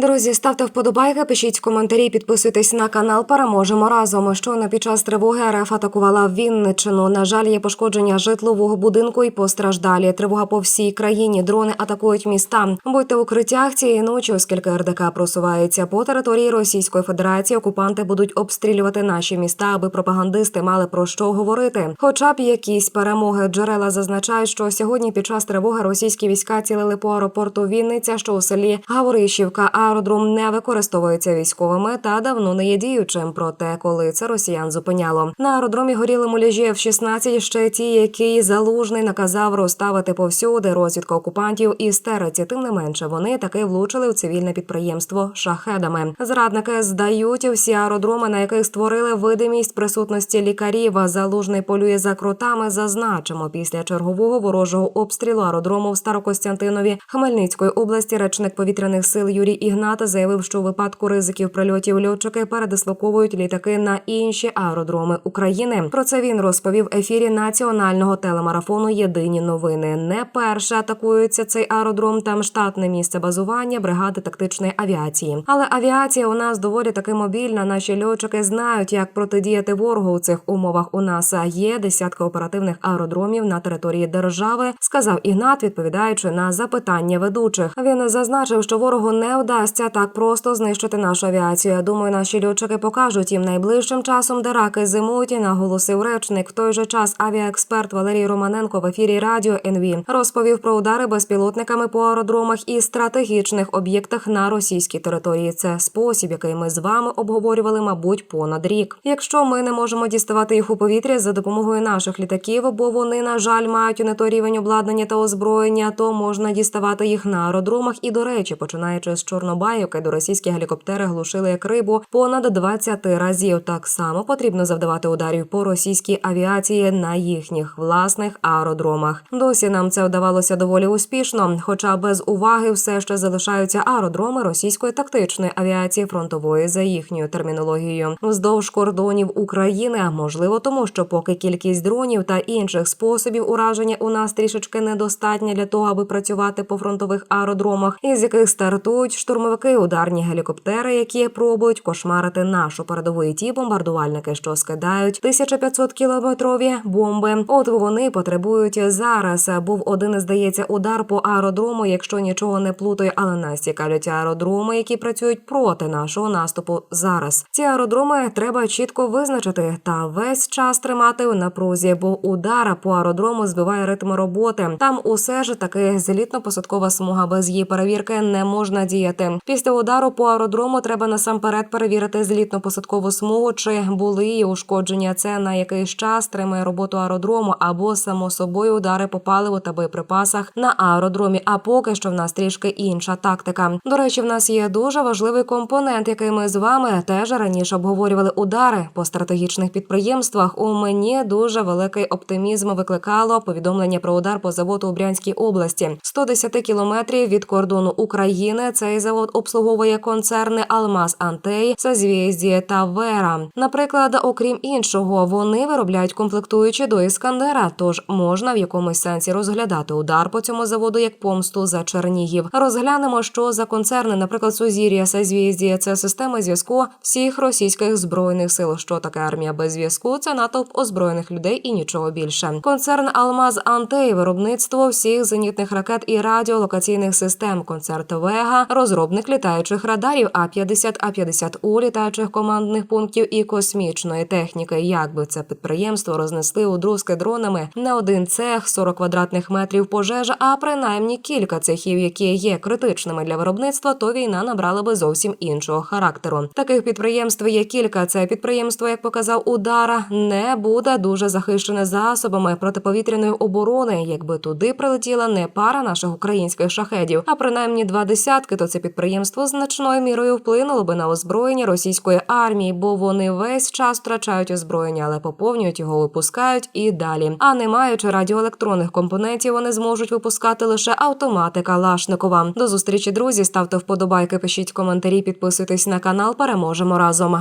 Друзі, ставте вподобайки, пишіть коментарі, підписуйтесь на канал. Переможемо разом. Щойно під час тривоги РФ атакувала Вінниччину. На жаль, є пошкодження житлового будинку і постраждалі. Тривога по всій країні. Дрони атакують міста. Будьте в укриттях цієї ночі, оскільки РДК просувається по території Російської Федерації. Окупанти будуть обстрілювати наші міста, аби пропагандисти мали про що говорити. Хоча б якісь перемоги. Джерела зазначають, що сьогодні під час тривоги російські війська цілили по аеропорту Вінниця, що у селі Гаворищівка. Аеродром не використовується військовими та давно не є діючим. Проте, коли це росіян зупиняло. На аеродромі горіли муляжі F-16, ще ті, які залужний наказав розставити повсюди розвідка окупантів і стереться. Тим не менше, вони таки влучили в цивільне підприємство шахедами. Зрадники здають всі аеродроми, на яких створили видимість присутності лікарів. Залужний полює за кротами. Зазначимо після чергового ворожого обстрілу аеродрому в Старокостянтинові Хмельницької області. Речник повітряних сил Юрій Ігната заявив, що у випадку ризиків прильотів льотчики передислоковують літаки на інші аеродроми України. Про це він розповів в ефірі національного телемарафону Єдині новини. Не перше атакується цей аеродром. Там штатне місце базування бригади тактичної авіації. Але авіація у нас доволі таки мобільна. Наші льотчики знають, як протидіяти ворогу у цих умовах. У нас є десятки оперативних аеродромів на території держави. Сказав Ігнат, відповідаючи на запитання ведучих. Він зазначив, що ворогу не вдасться так просто знищити нашу авіацію. Я думаю, наші льотчики покажуть їм найближчим часом, де раки зимують. Наголосив речник. В той же час авіаексперт Валерій Романенко в ефірі радіо НВ розповів про удари безпілотниками по аеродромах і стратегічних об'єктах на російській території. Це спосіб, який ми з вами обговорювали, мабуть, понад рік. Якщо ми не можемо діставати їх у повітря за допомогою наших літаків, бо вони, на жаль, мають не той рівень обладнання та озброєння, то можна діставати їх на аеродромах. І до речі, починаючи з Чорнобайівки, до російські гелікоптери глушили як рибу понад 20 разів. Так само потрібно завдавати ударів по російській авіації на їхніх власних аеродромах. Досі нам це вдавалося доволі успішно, хоча без уваги все ще залишаються аеродроми російської тактичної авіації фронтової за їхньою термінологією вздовж кордонів України. Можливо, тому що поки кількість дронів та інших способів ураження у нас трішечки недостатня для того, аби працювати по фронтових аеродромах, із яких стартують штурмовики, ударні гелікоптери, які пробують кошмарити нашу передову і ті бомбардувальники, що скидають 1500 кілометрові бомби. От вони потребують зараз. Був один, здається, удар по аеродрому, якщо нічого не плутаю, але нас цікавлять аеродроми, які працюють проти нашого наступу зараз. Ці аеродроми треба чітко визначити та весь час тримати в напрузі, бо удар по аеродрому збиває ритм роботи. Там усе ж таки злітно-посадкова смуга без її перевірки не можна діяти. Після удару по аеродрому треба насамперед перевірити злітно-посадкову смугу, чи були її ушкодження. Це на якийсь час тримає роботу аеродрому або само собою удари по паливу та боєприпасах на аеродромі. А поки що в нас трішки інша тактика. До речі, в нас є дуже важливий компонент, який ми з вами теж раніше обговорювали удари по стратегічних підприємствах. У мені дуже великий оптимізм викликало повідомлення про удар по заводу у Брянській області. 110 кілометрів від кордону України. Цей завод обслуговує концерни Алмаз Антей, Созвєздіє та Вера. Наприклад, окрім іншого, вони виробляють комплектуючі до іскандера. Тож можна в якомусь сенсі розглядати удар по цьому заводу як помсту за Чернігів. Розглянемо, що за концерни, наприклад, Сузір'я, Созвєздіє – це система зв'язку всіх російських збройних сил. Що таке армія без зв'язку? Це натовп озброєних людей і нічого більше. Концерн Алмаз Антей, виробництво всіх зенітних ракет і радіолокаційних систем. Концерт Вега, розробник літаючих радарів А 50 А 50 у літаючих командних пунктів і космічної техніки. Як би це підприємство рознесли у друзки дронами не один цех, 40 квадратних метрів пожежа, а принаймні кілька цехів, які є критичними для виробництва, то війна набрала би зовсім іншого характеру. Таких підприємств є кілька. Це підприємство, як показав удара, не буде дуже захищене засобами протиповітряної оборони. Якби туди прилетіла не пара наших українських шахедів, а принаймні два десятки, то це підприємство значною мірою вплинуло би на озброєння російської армії, бо вони весь час втрачають озброєння, але поповнюють його, випускають і далі. А не маючи радіоелектронних компонентів, вони зможуть випускати лише автомати Калашникова. До зустрічі, друзі. Ставте вподобайки, пишіть коментарі, підписуйтесь на канал. Переможемо разом.